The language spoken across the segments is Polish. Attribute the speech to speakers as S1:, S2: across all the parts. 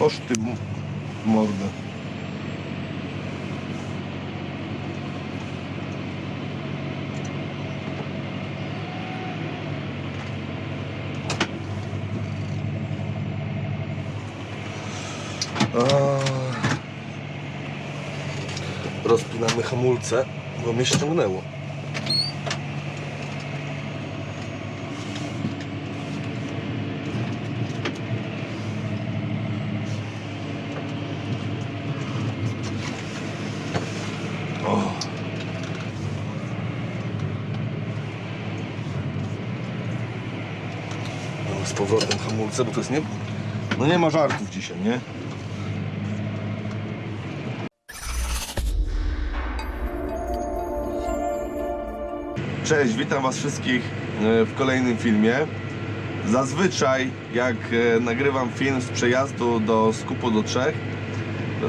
S1: Oż ty mordę. Rozpinamy hamulce, bo mnie ściągnęło. Z powrotem hamulce, bo to jest nie... No nie ma żartów dzisiaj, nie? Cześć, witam Was wszystkich e, w kolejnym filmie. Zazwyczaj, jak e, nagrywam film z przejazdu do skupu do Czech,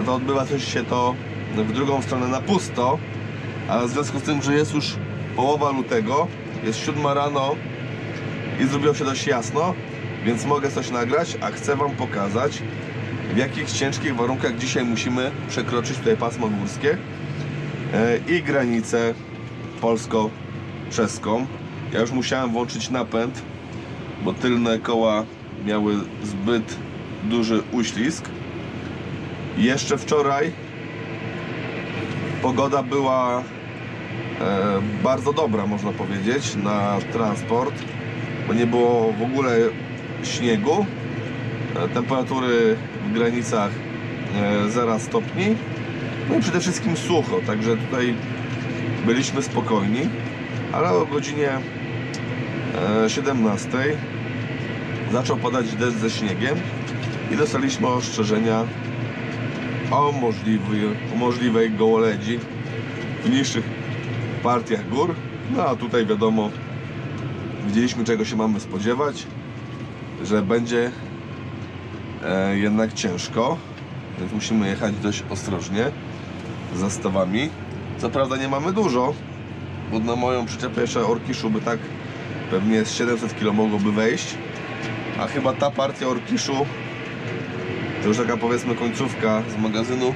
S1: to odbywa coś się to w drugą stronę na pusto, ale w związku z tym, że jest już połowa lutego, jest siódma rano i zrobiło się dość jasno, więc mogę coś nagrać, a chcę Wam pokazać, w jakich ciężkich warunkach dzisiaj musimy przekroczyć tutaj pasmo górskie e, i granicę polsko-czeską. Ja już musiałem włączyć napęd, bo tylne koła miały zbyt duży uślizg. Jeszcze wczoraj pogoda była e, bardzo dobra, można powiedzieć, na transport, bo nie było w ogóle śniegu. E, temperatury w granicach e, 0 stopni. No i przede wszystkim sucho, także tutaj byliśmy spokojni, ale o godzinie e, 17 zaczął padać deszcz ze śniegiem i dostaliśmy ostrzeżenia o, możliwy, o możliwej gołoledzi w niższych partiach gór. No a tutaj wiadomo, widzieliśmy czego się mamy spodziewać, że będzie e, jednak ciężko, więc musimy jechać dość ostrożnie za stawami. Co prawda nie mamy dużo, bo na moją przyczepę jeszcze Orkiszu by tak pewnie z 700 kg mogłoby wejść, a chyba ta partia Orkiszu to już taka powiedzmy końcówka z magazynu.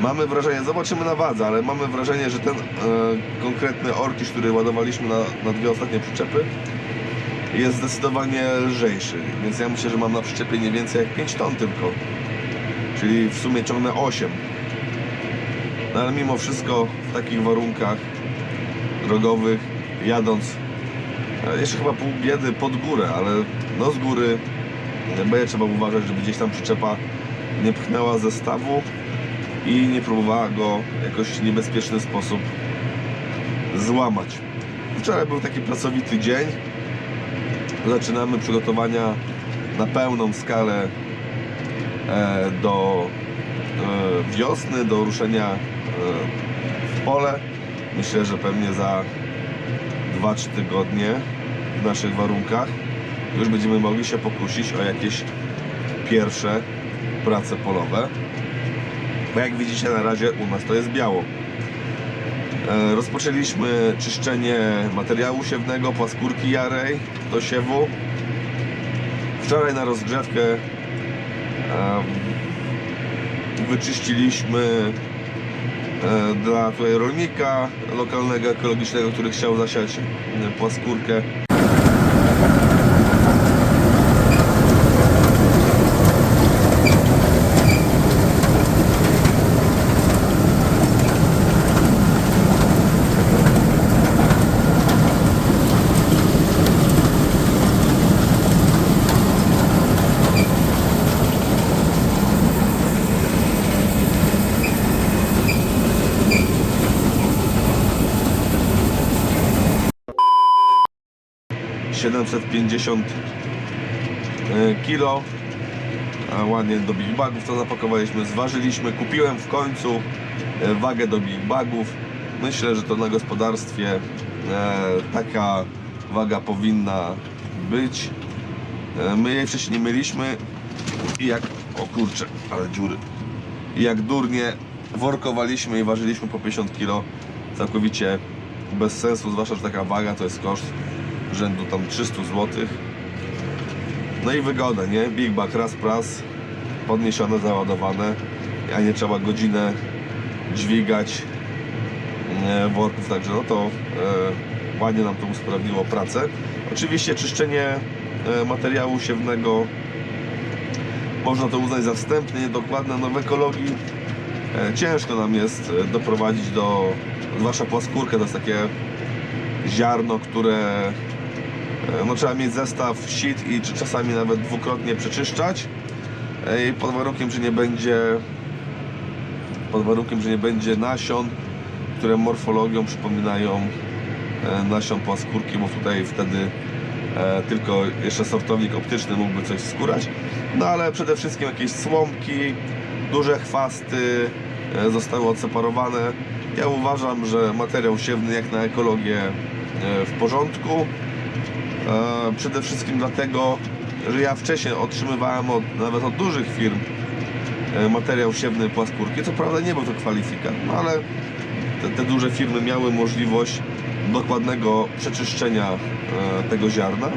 S1: Mamy wrażenie, zobaczymy na wadze, ale mamy wrażenie, że ten e, konkretny Orkisz, który ładowaliśmy na, na dwie ostatnie przyczepy jest zdecydowanie lżejszy, więc ja myślę, że mam na przyczepie nie więcej jak 5 ton tylko, czyli w sumie ciągnę 8. No ale mimo wszystko w takich warunkach drogowych, jadąc e, jeszcze chyba pół biedy pod górę, ale no z góry będzie trzeba uważać, żeby gdzieś tam przyczepa nie pchnęła zestawu i nie próbowała go w jakoś niebezpieczny sposób złamać. Wczoraj był taki pracowity dzień. Zaczynamy przygotowania na pełną skalę e, do e, wiosny, do ruszenia e, w pole. Myślę, że pewnie za 2-3 tygodnie w naszych warunkach już będziemy mogli się pokusić o jakieś pierwsze prace polowe. Bo jak widzicie na razie u nas to jest biało. E, Rozpoczęliśmy czyszczenie materiału siewnego, płaskórki jarej do siewu. Wczoraj na rozgrzewkę wyczyściliśmy e, dla tutaj rolnika lokalnego, ekologicznego, który chciał zasiać e, płaskórkę. ...750 kilo a ładnie do big bagów to zapakowaliśmy, zważyliśmy, kupiłem w końcu e, wagę do big bagów. Myślę, że to na gospodarstwie e, taka waga powinna być. E, My jej wcześniej nie mieliśmy i jak, o kurczę, ale dziury. I jak durnie workowaliśmy i ważyliśmy po 50 kg całkowicie bez sensu, zwłaszcza, że taka waga to jest koszt rzędu tam 300 zł. No i wygoda, nie? Big Bag raz pras podniesione, załadowane, a nie trzeba godzinę dźwigać worków, także no to e, ładnie nam to usprawniło pracę. Oczywiście czyszczenie e, materiału siewnego można to uznać za wstępne, niedokładne, no w ekologii e, ciężko nam jest e, doprowadzić do, zwłaszcza płaskórkę, to jest takie ziarno, które no, trzeba mieć zestaw sit i czasami nawet dwukrotnie przeczyszczać e, i pod warunkiem, że nie będzie pod warunkiem, że nie będzie nasion, które morfologią przypominają e, nasion płaskórki, bo tutaj wtedy e, tylko jeszcze sortownik optyczny mógłby coś skórać. No ale przede wszystkim jakieś słomki, duże chwasty e, zostały odseparowane. Ja uważam, że materiał siewny jak na ekologię e, w porządku. E, Przede wszystkim dlatego, że ja wcześniej otrzymywałem od, nawet od dużych firm e, materiał siewny płaskórki. Co prawda nie był to kwalifikat, no ale te, te duże firmy miały możliwość dokładnego przeczyszczenia e, tego ziarna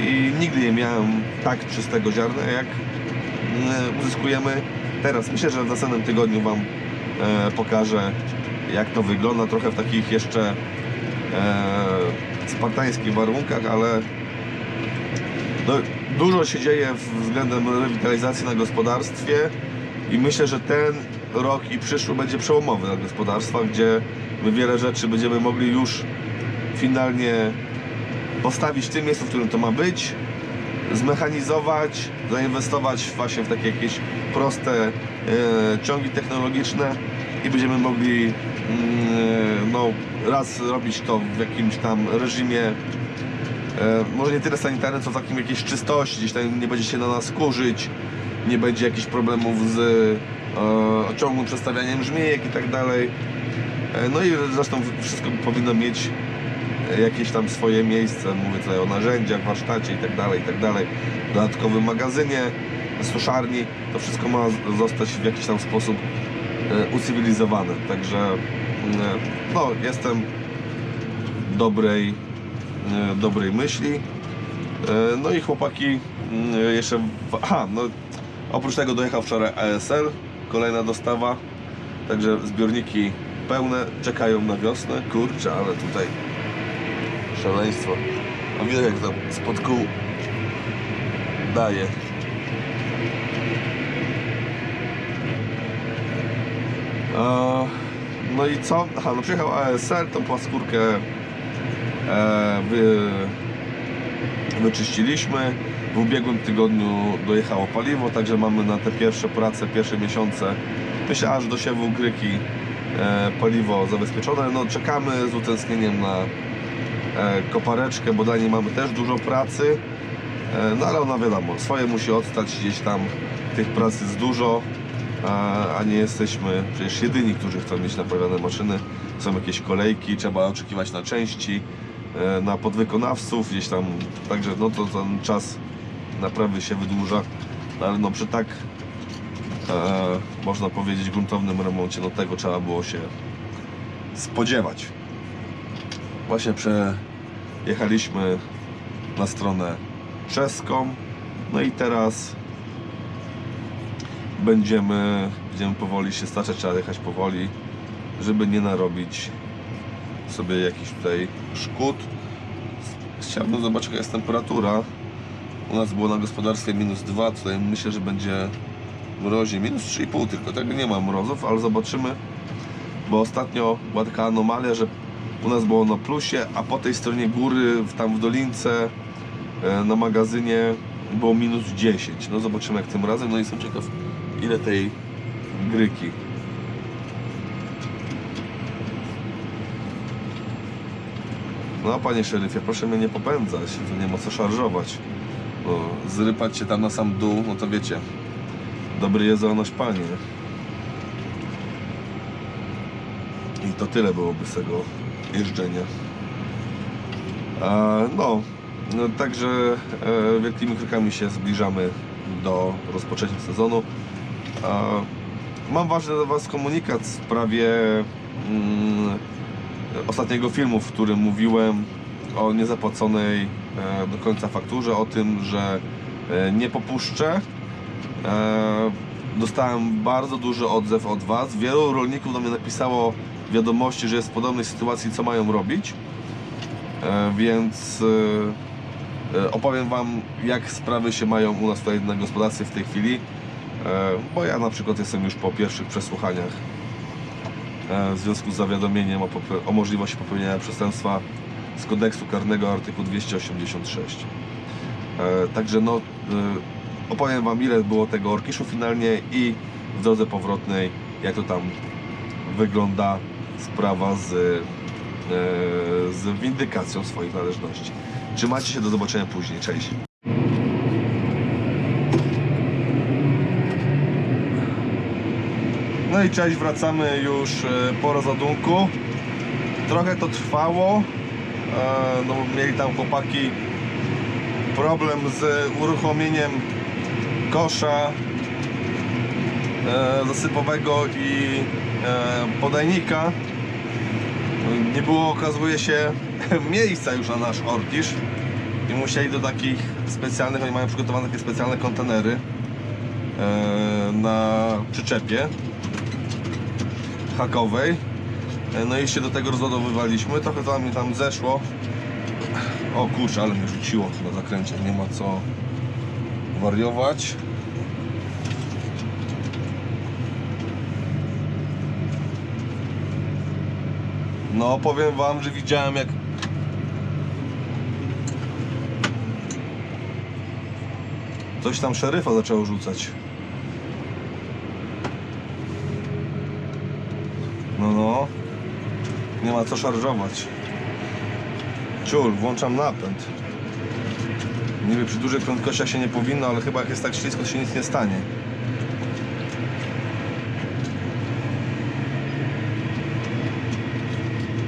S1: i nigdy nie miałem tak czystego ziarna, jak uzyskujemy teraz. Myślę, że w następnym tygodniu Wam pokażę, jak to wygląda, trochę w takich jeszcze spartańskich warunkach, ale no, dużo się dzieje względem rewitalizacji na gospodarstwie i myślę, że ten rok i przyszły będzie przełomowy dla gospodarstwa, gdzie my wiele rzeczy będziemy mogli już finalnie postawić w tym miejscu, w którym to ma być, zmechanizować, zainwestować właśnie w takie jakieś proste e, ciągi technologiczne i będziemy mogli mm, no, raz robić to w jakimś tam reżimie e, może nie tyle sanitarnym, co w takim jakiejś czystości, gdzieś tam nie będzie się na nas kurzyć, nie będzie jakichś problemów z e, ciągłym przestawianiem żmijek i tak dalej. E, no i zresztą wszystko powinno mieć jakieś tam swoje miejsce, mówię tutaj o narzędziach, warsztacie i tak dalej, i tak dodatkowym magazynie, suszarni, to wszystko ma zostać w jakiś tam sposób ucywilizowane, także e, no, jestem dobrej, e, dobrej myśli. E, No i chłopaki jeszcze, aha, no oprócz tego dojechał wczoraj ASL, kolejna dostawa, także zbiorniki pełne, czekają na wiosnę, kurczę, ale tutaj szaleństwo. A widać jak tam spod kół daje. No i co? Aha, no przyjechał ASR, tą płaskórkę e, wy, wyczyściliśmy. W ubiegłym tygodniu dojechało paliwo, także mamy na te pierwsze prace, pierwsze miesiące, myślę aż do siewu gryki e, paliwo zabezpieczone. No czekamy z utęsknieniem na e, kopareczkę, bo dla niej mamy też dużo pracy. E, no ale ona wiadomo, swoje musi odstać gdzieś tam, tych prac jest dużo, a, a nie jesteśmy przecież jedyni, którzy chcą mieć naprawione maszyny. Są jakieś kolejki, trzeba oczekiwać na części, e, na podwykonawców gdzieś tam, także no to ten czas naprawy się wydłuża, no, ale no przy tak e, można powiedzieć gruntownym remoncie, no tego trzeba było się spodziewać. Właśnie przejechaliśmy na stronę czeską. No i teraz będziemy, będziemy powoli się staczać, trzeba jechać powoli, żeby nie narobić sobie jakichś tutaj szkód. Chciałbym zobaczyć jaka jest temperatura. U nas było na gospodarstwie minus 2, tutaj myślę, że będzie mrozie minus 3,5 tylko, tego nie ma mrozów, ale zobaczymy, bo ostatnio była taka anomalia, że u nas było na plusie, a po tej stronie góry, tam w dolince, e, na magazynie było minus 10. No zobaczymy jak tym razem. No i jestem ciekaw ile tej gryki. No panie szeryfie, proszę mnie nie popędzać, tu nie ma co szarżować. Bo zrypać się tam na sam dół, no to wiecie, dobry jezonoś panie. I to tyle byłoby z tego jeżdżenia. E, no, no, także e, wielkimi krokami się zbliżamy do rozpoczęcia sezonu. Mam ważny do Was komunikat w sprawie mm, ostatniego filmu, w którym mówiłem o niezapłaconej e, do końca fakturze, o tym, że e, nie popuszczę E, dostałem bardzo duży odzew od Was. Wielu rolników do mnie napisało wiadomości, że jest w podobnej sytuacji, co mają robić. E, więc e, e, opowiem Wam, jak sprawy się mają u nas tutaj na gospodarstwie w tej chwili. E, bo ja na przykład jestem już po pierwszych przesłuchaniach e, w związku z zawiadomieniem o, o możliwości popełnienia przestępstwa z kodeksu karnego artykuł 286. E, także no, opowiem Wam ile było tego orkiszu finalnie i w drodze powrotnej jak to tam wygląda sprawa z, z windykacją swoich należności. Trzymajcie się, do zobaczenia później. Cześć. No i cześć, wracamy już e, po rozładunku. Trochę to trwało, e, no mieli tam chłopaki problem z uruchomieniem kosza e, zasypowego i podajnika. Nie było, okazuje się, miejsca już na nasz orkisz i musieli do takich specjalnych, oni mają przygotowane takie specjalne kontenery na przyczepie hakowej. E, No i się do tego rozładowywaliśmy. Trochę to mi tam zeszło. O kurczę, ale mnie rzuciło na zakręcie. Nie ma co wariować. No, powiem wam, że widziałem jak coś tam szeryfa zaczęło rzucać. No, no. Nie ma co szarżować. Ciul, włączam napęd. Niby przy dużych prędkościach się nie powinno, ale chyba jak jest tak ślisko, to się nic nie stanie.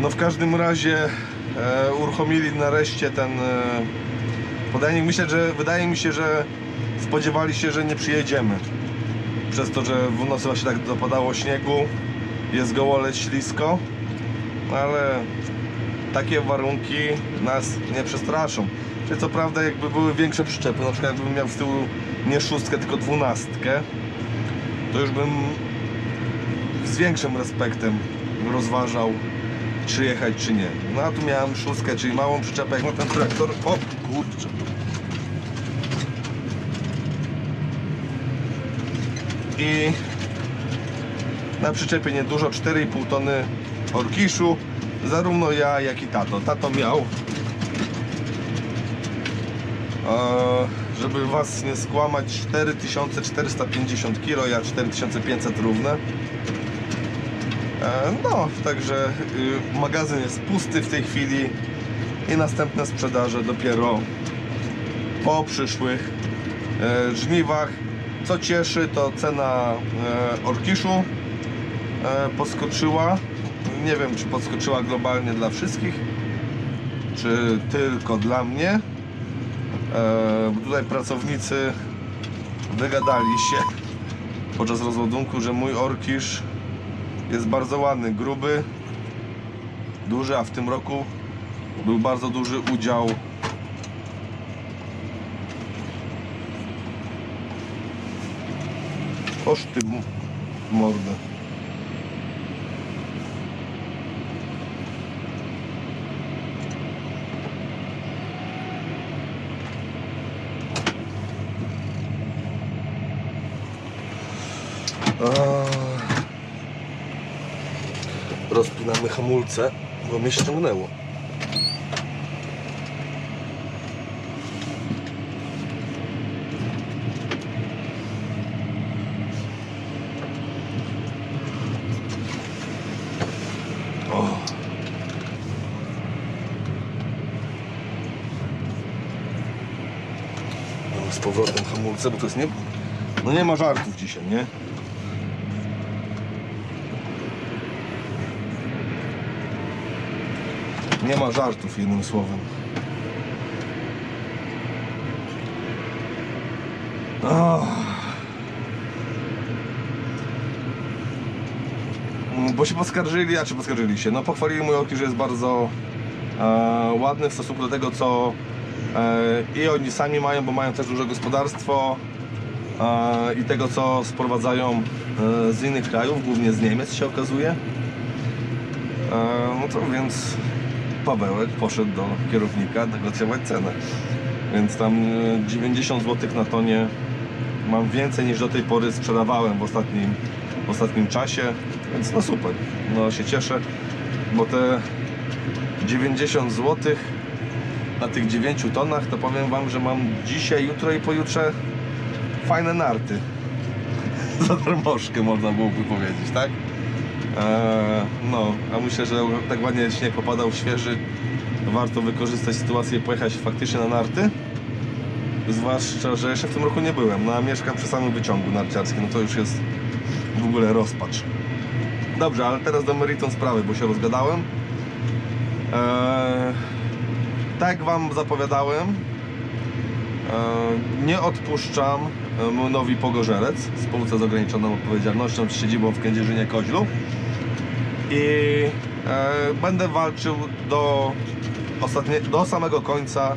S1: No w każdym razie e, uruchomili nareszcie ten e, podajnik. Myślę, że wydaje mi się, że spodziewali się, że nie przyjedziemy. Przez to, że w nocy właśnie tak dopadało śniegu, jest gołole ślisko, ale takie warunki nas nie przestraszą. Czyli co prawda jakby były większe przyczepy, na przykład jakbym miał z tyłu nie szóstkę, tylko dwunastkę, to już bym z większym respektem rozważał czy jechać, czy nie. No a tu miałem szóstkę, czyli małą przyczepę jak na ten traktor. O kurczę. I na przyczepie niedużo, 4,5 tony orkiszu. Zarówno ja, jak i tato. Tato miał, e, żeby was nie skłamać, 4450 kg, ja 4500 równe. E, No, także y, magazyn jest pusty w tej chwili i następne sprzedaże dopiero po przyszłych e, żniwach. Co cieszy, to cena orkiszu podskoczyła. Nie wiem, czy podskoczyła globalnie dla wszystkich, czy tylko dla mnie. E, tutaj pracownicy wygadali się podczas rozładunku, że mój orkisz jest bardzo ładny, gruby, duży, a w tym roku był bardzo duży udział Oż ty mordę. Ach. Rozpinamy hamulce, bo mnie ściągnęło. O. Mamy z powrotem hamulce, bo to jest nie... No nie ma żartów dzisiaj, nie? Nie ma żartów, jednym słowem. Oh. Bo się poskarżyli, a czy poskarżyli się? No pochwalili mój że jest bardzo e, ładny w stosunku do tego, co e, i oni sami mają, bo mają też duże gospodarstwo. e, i tego, co sprowadzają e, z innych krajów, głównie z Niemiec się okazuje. E, No to więc Pawełek poszedł do kierownika negocjować cenę. Więc tam e, 90 zł na tonie mam więcej niż do tej pory sprzedawałem w ostatnim, w ostatnim czasie, więc no super, no się cieszę, bo te 90 zł na tych 9 tonach, to powiem Wam, że mam dzisiaj, jutro i pojutrze fajne narty. Za darmożkę można byłoby powiedzieć, tak? Eee, no, a myślę, że tak ładnie śnieg popadał świeży, warto wykorzystać sytuację i pojechać faktycznie na narty. Zwłaszcza, że jeszcze w tym roku nie byłem, no a mieszkam przy samym wyciągu narciarskim, no to już jest w ogóle rozpacz. Dobrze, ale teraz do meritum sprawy, bo się rozgadałem. Eee, tak Wam zapowiadałem, eee, nie odpuszczam e, Młynowi Pogorzelec, spółce z ograniczoną odpowiedzialnością z siedzibą w Kędzierzynie Koźlu i e, będę walczył do, ostatnie, do samego końca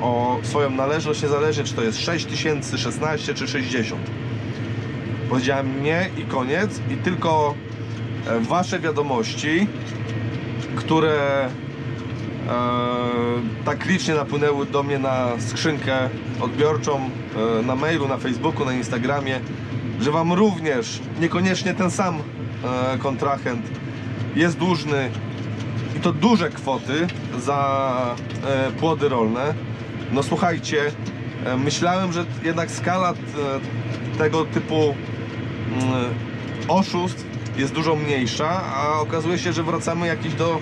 S1: o swoją należność, niezależnie czy to jest 6 tysięcy, 16 czy 60. Powiedziałem nie i koniec i tylko e, Wasze wiadomości, które e, tak licznie napłynęły do mnie na skrzynkę odbiorczą, e, na mailu, na Facebooku, na Instagramie, że Wam również niekoniecznie ten sam e, kontrahent jest dłużny i to duże kwoty za e, płody rolne. No słuchajcie, e, myślałem, że jednak skala e, tego typu mm, oszustw jest dużo mniejsza, a okazuje się, że wracamy jakieś do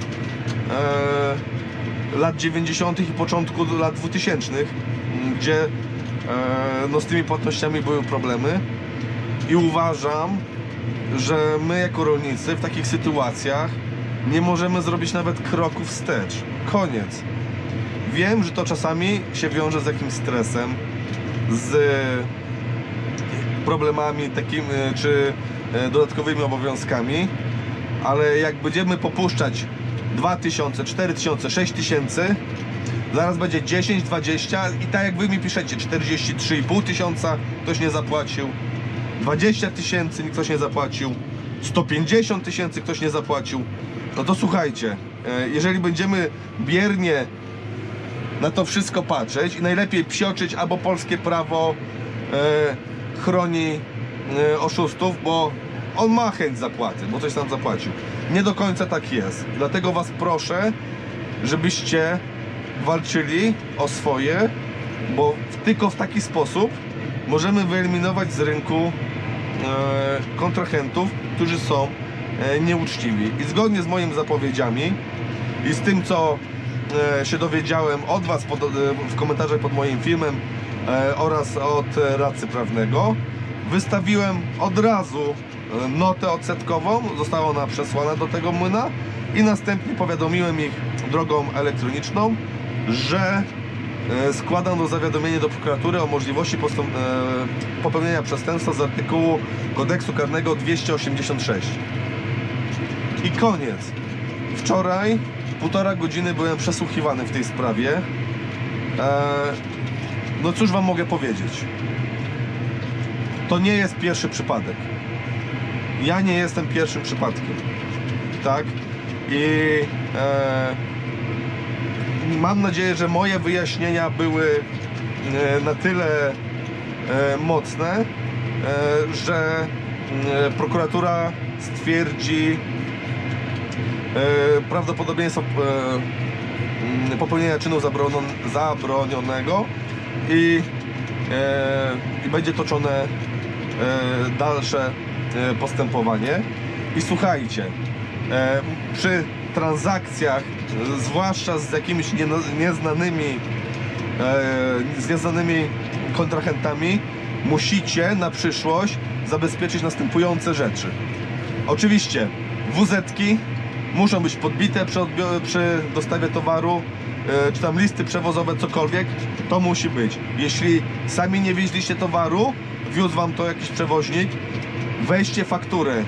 S1: e, lat 90. i początku lat 2000, m, gdzie e, no, z tymi płatnościami były problemy i uważam, że my jako rolnicy w takich sytuacjach nie możemy zrobić nawet kroku wstecz. Koniec. Wiem, że to czasami się wiąże z jakimś stresem, z problemami takimi, czy e, dodatkowymi obowiązkami, ale jak będziemy popuszczać 2000, 4000, 6000, zaraz będzie 10, 20 i tak jak wy mi piszecie, 43,5 tysiąca ktoś nie zapłacił, 20 tysięcy ktoś nie zapłacił, 150 tysięcy ktoś nie zapłacił, no to słuchajcie, e, jeżeli będziemy biernie na to wszystko patrzeć i najlepiej psioczyć, albo polskie prawo e, chroni e, oszustów, bo on ma chęć zapłaty, bo coś tam zapłacił. Nie do końca tak jest. Dlatego Was proszę, żebyście walczyli o swoje, bo tylko w taki sposób możemy wyeliminować z rynku kontrahentów, którzy są e, nieuczciwi. I zgodnie z moimi zapowiedziami i z tym, co e, się dowiedziałem od Was pod, e, w komentarzach pod moim filmem e, oraz od e, radcy prawnego, wystawiłem od razu e, notę odsetkową, została ona przesłana do tego młyna i następnie powiadomiłem ich drogą elektroniczną, że e, składam do zawiadomienia do prokuratury o możliwości e, popełnienia przestępstwa z artykułu kodeksu karnego 286. I koniec. Wczoraj półtora godziny byłem przesłuchiwany w tej sprawie. Eee, no cóż wam mogę powiedzieć? To nie jest pierwszy przypadek. Ja nie jestem pierwszym przypadkiem. Tak? I e, mam nadzieję, że moje wyjaśnienia były e, na tyle e, mocne, e, że prokuratura stwierdzi prawdopodobieństwo popełnienia czynu zabronionego i, i będzie toczone dalsze postępowanie. I słuchajcie, przy transakcjach, zwłaszcza z jakimiś nieno- nieznanymi e, z nieznanymi kontrahentami, musicie na przyszłość zabezpieczyć następujące rzeczy. Oczywiście WZ-ki muszą być podbite przy, przy dostawie towaru, e, czy tam listy przewozowe, cokolwiek, to musi być. Jeśli sami nie wieźliście towaru, wiózł wam to jakiś przewoźnik, weźcie fakturę. E,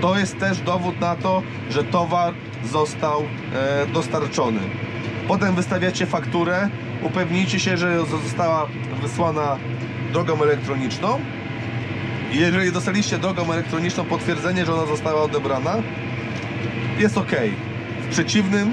S1: To jest też dowód na to, że towar został e, dostarczony. Potem wystawiacie fakturę upewnijcie się, że została wysłana drogą elektroniczną. Jeżeli dostaliście drogą elektroniczną potwierdzenie, że ona została odebrana, jest ok. W przeciwnym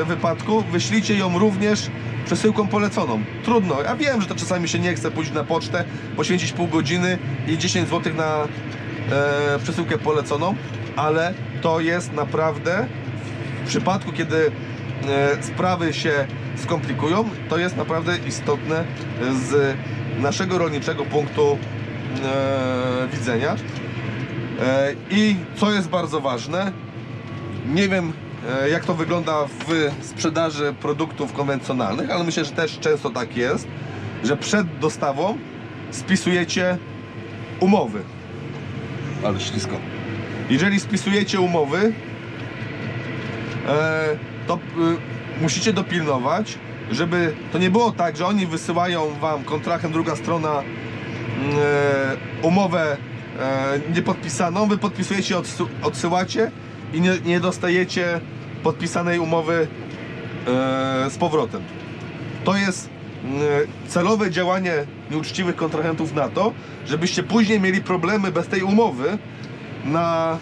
S1: e, wypadku wyślijcie ją również przesyłką poleconą. Trudno. Ja wiem, że to czasami się nie chce pójść na pocztę, poświęcić pół godziny i 10 zł na e, przesyłkę poleconą, ale to jest naprawdę w przypadku, kiedy e, sprawy się skomplikują, to jest naprawdę istotne z naszego rolniczego punktu e, widzenia. E, I co jest bardzo ważne, nie wiem jak to wygląda w sprzedaży produktów konwencjonalnych, ale myślę, że też często tak jest, że przed dostawą spisujecie umowy. Ale ślisko. Jeżeli spisujecie umowy, e, to y, musicie dopilnować, żeby to nie było tak, że oni wysyłają wam kontrahent, druga strona mm, e, umowę e, niepodpisaną, wy podpisujecie, odsyłacie i nie dostajecie podpisanej umowy e, z powrotem. To jest mm, celowe działanie nieuczciwych kontrahentów na to, żebyście później mieli problemy bez tej umowy na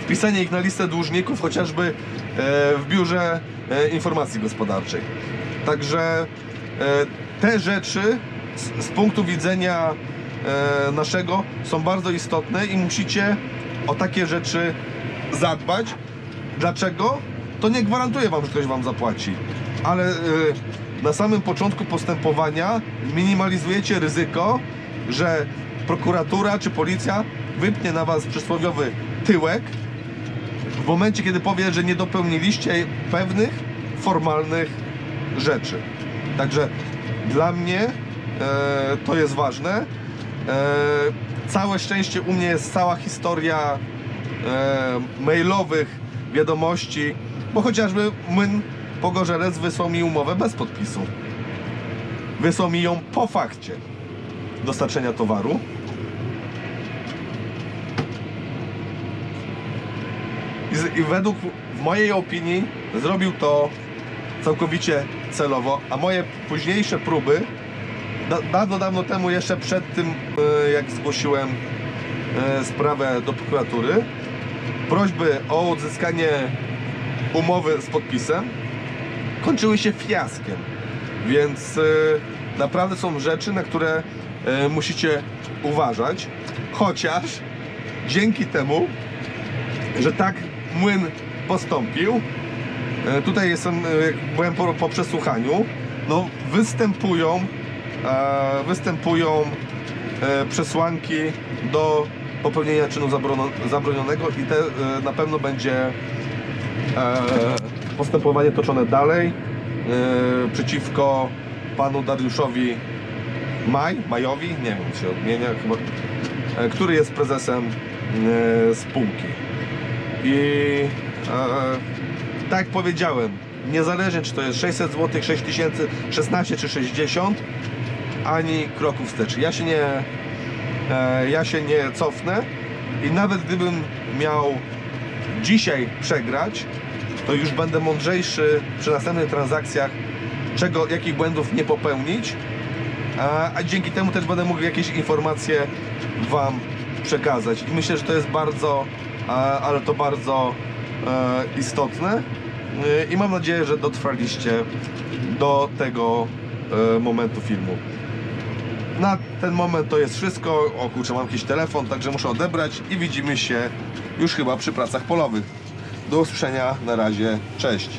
S1: wpisanie ich na listę dłużników, chociażby e, w biurze e, informacji gospodarczej. Także e, te rzeczy z, punktu widzenia e, naszego są bardzo istotne i musicie o takie rzeczy zadbać. Dlaczego? To nie gwarantuje wam, że ktoś wam zapłaci, ale e, na samym początku postępowania minimalizujecie ryzyko, że prokuratura czy policja wypnie na was przysłowiowy tyłek w momencie, kiedy powie, że nie dopełniliście pewnych formalnych rzeczy. Także dla mnie e, to jest ważne. E, całe szczęście u mnie jest cała historia e, mailowych wiadomości, bo chociażby Młyn Pogorzelec wysłał mi umowę bez podpisu. Wysłał mi ją po fakcie dostarczenia towaru. I, z, I według mojej opinii zrobił to całkowicie celowo, a moje późniejsze próby da, dawno, dawno temu, jeszcze przed tym, e, jak zgłosiłem e, sprawę do prokuratury, prośby o odzyskanie umowy z podpisem kończyły się fiaskiem. Więc e, naprawdę są rzeczy, na które e, musicie uważać. Chociaż dzięki temu, że tak młyn postąpił. E, Tutaj jestem, jak byłem po, po przesłuchaniu. No, występują, e, występują e, przesłanki do popełnienia czynu zabronionego i te e, na pewno będzie e, postępowanie toczone dalej e, przeciwko panu Dariuszowi Maj, Majowi, nie wiem się odmienia, chyba, który jest prezesem spółki. I tak jak powiedziałem, niezależnie czy to jest 600 zł, 6 tysięcy, 16 czy 60, ani kroku wstecz. Ja się nie, ja się nie cofnę i nawet gdybym miał dzisiaj przegrać, to już będę mądrzejszy przy następnych transakcjach, czego, jakich błędów nie popełnić, a, a dzięki temu też będę mógł jakieś informacje Wam przekazać. I myślę, że to jest bardzo, ale to bardzo e, istotne. E, I mam nadzieję, że dotrwaliście do tego e, momentu filmu. Na ten moment to jest wszystko. O kurczę, mam jakiś telefon, także muszę odebrać i widzimy się już chyba przy pracach polowych. Do usłyszenia, na razie, cześć.